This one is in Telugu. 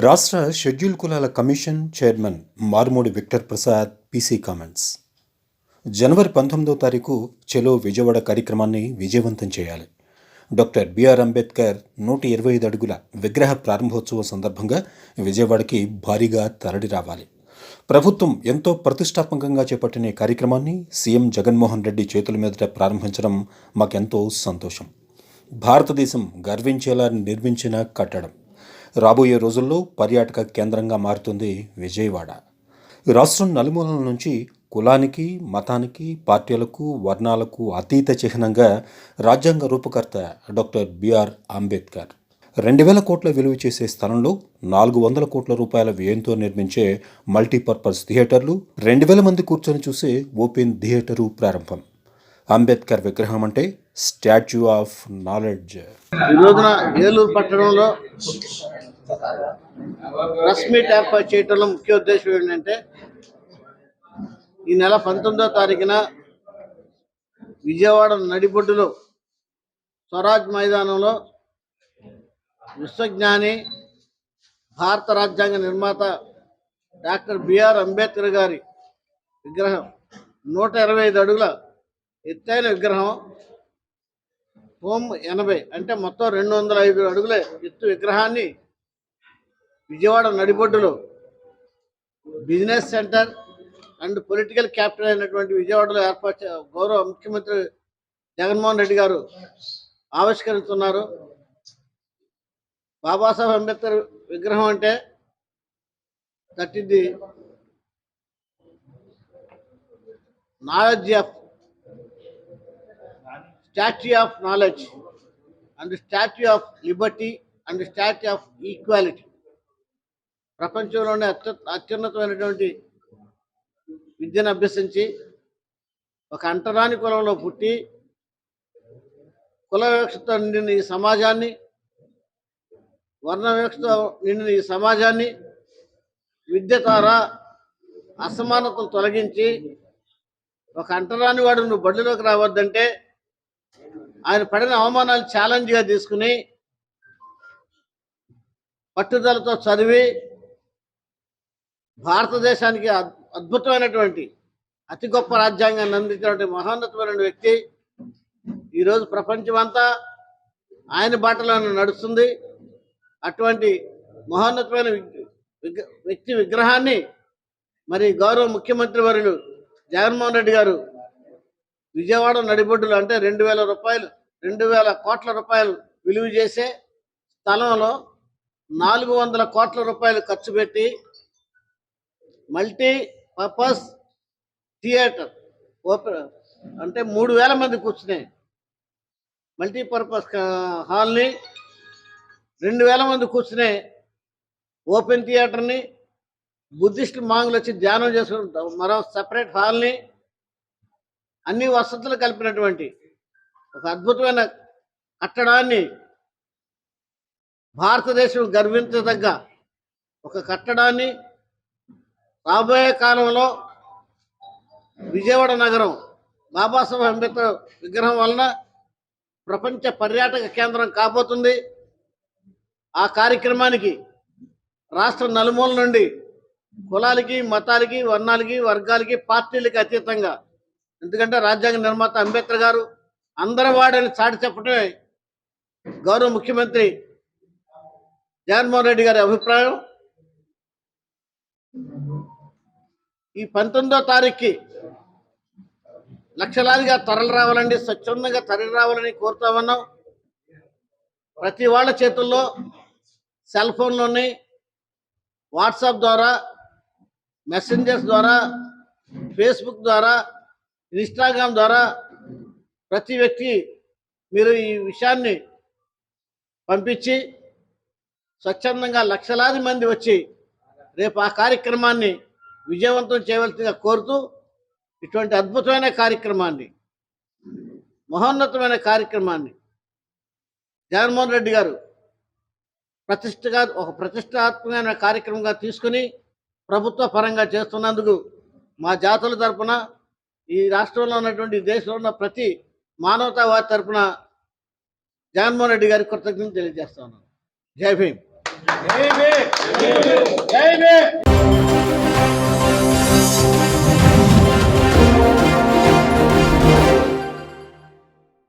రాష్ట్ర షెడ్యూల్ కులాల commission chairman Marumudi Victor Prasad PC comments. జనవరి పంతొమ్మిదో తారీఖు చెలో విజయవాడ కార్యక్రమాన్ని విజయవంతం చేయాలి. డాక్టర్ బిఆర్ అంబేద్కర్ నూట ఇరవై ఐదు అడుగుల విగ్రహ ప్రారంభోత్సవం సందర్భంగా విజయవాడకి భారీగా తరలి రావాలి. ప్రభుత్వం ఎంతో ప్రతిష్టాత్మకంగా చేపట్టిన కార్యక్రమాన్ని సీఎం జగన్మోహన్ రెడ్డి చేతుల మీదట ప్రారంభించడం మాకెంతో సంతోషం. భారతదేశం గర్వించేలా నిర్మించిన కట్టడం. రాబోయే రోజుల్లో పర్యాటక కేంద్రంగా మారుతుంది విజయవాడ. రాష్ట్రం నలుమూలల నుంచి కులానికి మతానికి పార్టీలకు వర్ణాలకు అతీత చిహ్నంగా రాజ్యాంగ రూపకర్త డాక్టర్ బిఆర్ అంబేద్కర్ రెండు వేల కోట్ల విలువ చేసే స్థలంలో నాలుగు వందల కోట్ల రూపాయల వ్యయంతో నిర్మించే మల్టీపర్పస్ థియేటర్లు రెండు వేల మంది కూర్చొని చూసే ఓపెన్ థియేటరు ప్రారంభం. అంబేద్కర్ విగ్రహం అంటే స్టాచ్యూ ఆఫ్ నాలెడ్జ్. ఈ రోజున ఏలూరు పట్టణంలో ప్రెస్ మీట్ ఏర్పాటు చేయడంలో ముఖ్య ఉద్దేశం ఏంటంటే ఈ నెల పంతొమ్మిదో తారీఖున విజయవాడ నడిబొడ్డులో స్వరాజ్ మైదానంలో విశ్వజ్ఞాని భారత రాజ్యాంగ నిర్మాత డాక్టర్ బిఆర్ అంబేద్కర్ గారి విగ్రహం నూట ఇరవై ఐదు అడుగుల ఎత్తైన విగ్రహం హోమ్ ఎనభై అంటే మొత్తం రెండు వందల ఐదు అడుగుల ఎత్తు విగ్రహాన్ని Vijayawada నడిబొడ్డులో business centre and political capital అయినటువంటి విజయవాడలో ఏర్పాటు చే- గౌరవ ముఖ్యమంత్రి జగన్మోహన్ రెడ్డి గారు ఆవిష్కరిస్తున్నారు. బాబాసాహెబ్ అంబేద్కర్ విగ్రహం అంటే దట్ ఇది knowledge of statue of knowledge and statue of liberty and statue of equality ప్రపంచంలోనే అత్యు అత్యున్నతమైనటువంటి విద్యను అభ్యసించి ఒక అంటరాని కులంలో పుట్టి కుల వివక్షతో నిండిన ఈ సమాజాన్ని వర్ణ వివక్షతో నిండిన ఈ సమాజాన్ని విద్య ద్వారా అసమానతలు తొలగించి ఒక అంటరాని వాడు నువ్వు బడిలోకి రావద్దంటే ఆయన పడిన అవమానాలు ఛాలెంజ్గా తీసుకుని పట్టుదలతో చదివి భారతదేశానికి అద్- అద్భుతమైనటువంటి అతి గొప్ప రాజ్యాంగాన్ని అందించినటువంటి మహోన్నతమైన వ్యక్తి. ఈరోజు ప్రపంచమంతా ఆయన బాటలో నడుస్తుంది. అటువంటి మహోన్నతమైన వ్యక్తి విగ్రహాన్ని మరి గౌరవ ముఖ్యమంత్రి వర్యులు జగన్మోహన్ రెడ్డి గారు విజయవాడ నడిబొడ్డులు అంటే రెండు వేల రూపాయలు రెండు వేల కోట్ల రూపాయలు విలువ చేసే స్థలంలో నాలుగు వందల కోట్ల రూపాయలు ఖర్చు పెట్టి మల్టీ పర్పస్ థియేటర్ ఓపెన్ అంటే మూడు వేల మంది కూర్చునే మల్టీపర్పస్ హాల్ని రెండు వేల మంది కూర్చునే ఓపెన్ థియేటర్ని బుద్ధిస్టు మాంగులు వచ్చి ధ్యానం చేసుకుంటాం మరో సపరేట్ హాల్ని అన్ని వసతులు కలిపినటువంటి ఒక అద్భుతమైన కట్టడాన్ని భారతదేశం గర్వించదగ్గ ఒక కట్టడాన్ని రాబోయే కాలంలో విజయవాడ నగరం బాబాసాహెబ్ అంబేద్కర్ విగ్రహం వలన ప్రపంచ పర్యాటక కేంద్రం కాబోతుంది. ఆ కార్యక్రమానికి రాష్ట్ర నలుమూల నుండి కులాలకి మతాలకి వర్ణాలకి వర్గాలకి పార్టీలకి అతీతంగా ఎందుకంటే రాజ్యాంగ నిర్మాత అంబేద్కర్ గారు అందరి వాడని చాటి చెప్పటమే గౌరవ ముఖ్యమంత్రి జగన్మోహన్ రెడ్డి గారి అభిప్రాయం. ఈ పంతొమ్మిదో తారీఖుకి లక్షలాదిగా తరలి రావాలండి స్వచ్ఛందంగా తరలి రావాలని కోరుతా ఉన్నాం ప్రతి వాళ్ళ చేతుల్లో సెల్ ఫోన్లోని వాట్సాప్ ద్వారా మెసెంజర్స్ ద్వారా ఫేస్బుక్ ద్వారా ఇన్స్టాగ్రామ్ ద్వారా ప్రతి వ్యక్తి మీరు ఈ విషయాన్ని పంపించి స్వచ్ఛందంగా లక్షలాది మంది వచ్చి రేపు ఆ కార్యక్రమాన్ని విజయవంతం చేయవలసిందిగా కోరుతూ ఇటువంటి అద్భుతమైన కార్యక్రమాన్ని మహోన్నతమైన కార్యక్రమాన్ని జగన్మోహన్ రెడ్డి గారు ప్రతిష్టగా ఒక ప్రతిష్టాత్మకమైన కార్యక్రమంగా తీసుకుని ప్రభుత్వ పరంగా చేస్తున్నందుకు మా జాతుల తరపున ఈ రాష్ట్రంలో ఉన్నటువంటి దేశంలో ఉన్న ప్రతి మానవతావాద తరఫున జగన్మోహన్ రెడ్డి గారికి కృతజ్ఞతలు తెలియజేస్తా ఉన్నాను. జై జై జై భీమ్.